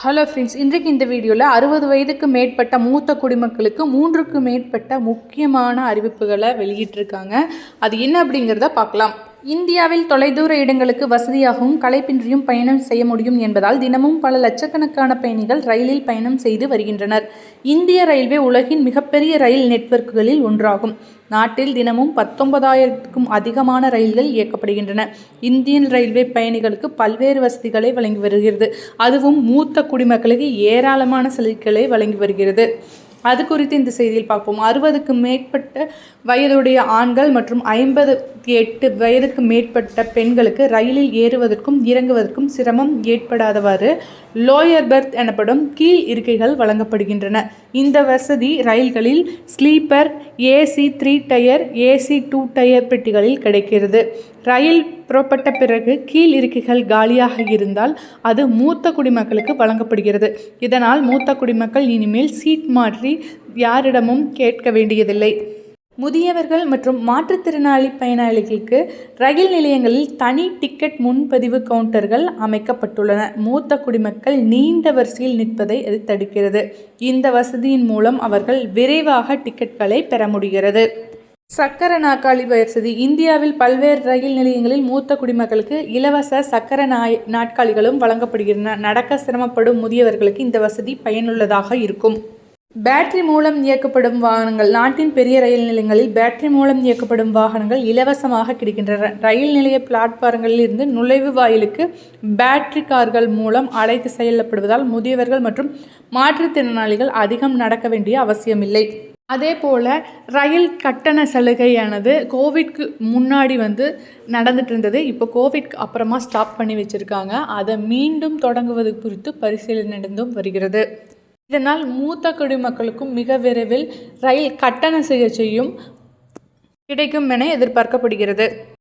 Hello friends இன்றைக்கு இந்த வீடியோவில் அறுபது வயதுக்கு மேற்பட்ட மூத்த குடிமக்களுக்கு மூன்றுக்கு மேற்பட்ட முக்கியமான அறிவிப்புகளை வெளியிட்டிருக்காங்க. அது என்ன அப்படிங்கிறத பார்க்கலாம். இந்தியாவில் தொலைதூர இடங்களுக்கு வசதியாகவும் களைப்பின்றியும் பயணம் செய்ய முடியும் என்பதால் தினமும் பல லட்சக்கணக்கான பயணிகள் ரயிலில் பயணம் செய்து வருகின்றனர். இந்திய ரயில்வே உலகின் மிகப்பெரிய ரயில் நெட்வொர்க்குகளில் ஒன்றாகும். நாட்டில் தினமும் பத்தொன்பதாயிரத்துக்கும் அதிகமான ரயில்கள் இயக்கப்படுகின்றன. இந்தியன் ரயில்வே பயணிகளுக்கு பல்வேறு வசதிகளை வழங்கி வருகிறது. அதுவும் மூத்த குடிமக்களுக்கு ஏராளமான சலுகைகளை வழங்கி வருகிறது. அது குறித்து இந்த செய்தியில் பார்ப்போம். அறுபதுக்கு மேற்பட்ட வயதுடைய ஆண்கள் மற்றும் ஐம்பது எட்டு வயதுக்கு மேற்பட்ட பெண்களுக்கு ரயிலில் ஏறுவதற்கும் இறங்குவதற்கும் சிரமம் ஏற்படாதவாறு லோயர் பெர்த் எனப்படும் கீழ் இருக்கைகள் வழங்கப்படுகின்றன. இந்த வசதி ரயில்களில் sleeper AC three tier AC two tier பெட்டிகளில் கிடைக்கிறது. ரயில் புறப்பட்ட பிறகு கீழ் இருக்கைகள் காலியாக இருந்தால் அது மூத்த குடிமக்களுக்கு வழங்கப்படுகிறது. இதனால் மூத்த குடிமக்கள் இனிமேல் சீட் மாற்றி யாரிடமும் கேட்க வேண்டியதில்லை. முதியவர்கள் மற்றும் மாற்றுத்திறனாளி பயனாளிகளுக்கு ரயில் நிலையங்களில் தனி டிக்கெட் முன்பதிவு கவுண்டர்கள் அமைக்கப்பட்டுள்ளன. மூத்த குடிமக்கள் நீண்ட வரிசையில் நிற்பதை அது தடுக்கிறது. இந்த வசதியின் மூலம் அவர்கள் விரைவாக டிக்கெட்களை பெற முடிகிறது. சக்கர நாற்காலி வசதி. இந்தியாவில் பல்வேறு ரயில் நிலையங்களில் மூத்த குடிமக்களுக்கு இலவச சக்கர நாய் நாட்காலிகளும் வழங்கப்படுகின்றன. நடக்க சிரமப்படும் முதியவர்களுக்கு இந்த வசதி பயனுள்ளதாக இருக்கும். பேட்டரி மூலம் இயக்கப்படும் வாகனங்கள். நாட்டின் பெரிய ரயில் நிலையங்களில் பேட்டரி மூலம் இயக்கப்படும் வாகனங்கள் இலவசமாக கிடைக்கின்றன. ரயில் நிலைய பிளாட்ஃபாரங்களில் இருந்து நுழைவு வாயிலுக்கு பேட்டரி கார்கள் மூலம் அழைத்து செயல்படுவதால் முதியவர்கள் மற்றும் மாற்றுத்திறனாளிகள் அதிகம் நடக்க வேண்டிய அவசியமில்லை. அதே போல் ரயில் கட்டண சலுகையானது கோவிட்க்கு முன்னாடி வந்து நடந்துட்டு இருந்தது இப்போ கோவிட்க்கு அப்புறமா ஸ்டாப் பண்ணி வச்சுருக்காங்க. அதை மீண்டும் தொடங்குவது குறித்து பரிசீலனை நடந்தும் வருகிறது. இதனால் மூத்த குடிமக்களுக்கும் மிக விரைவில் ரயில் கட்டண சிகிச்சையும் கிடைக்கும் என எதிர்பார்க்கப்படுகிறது.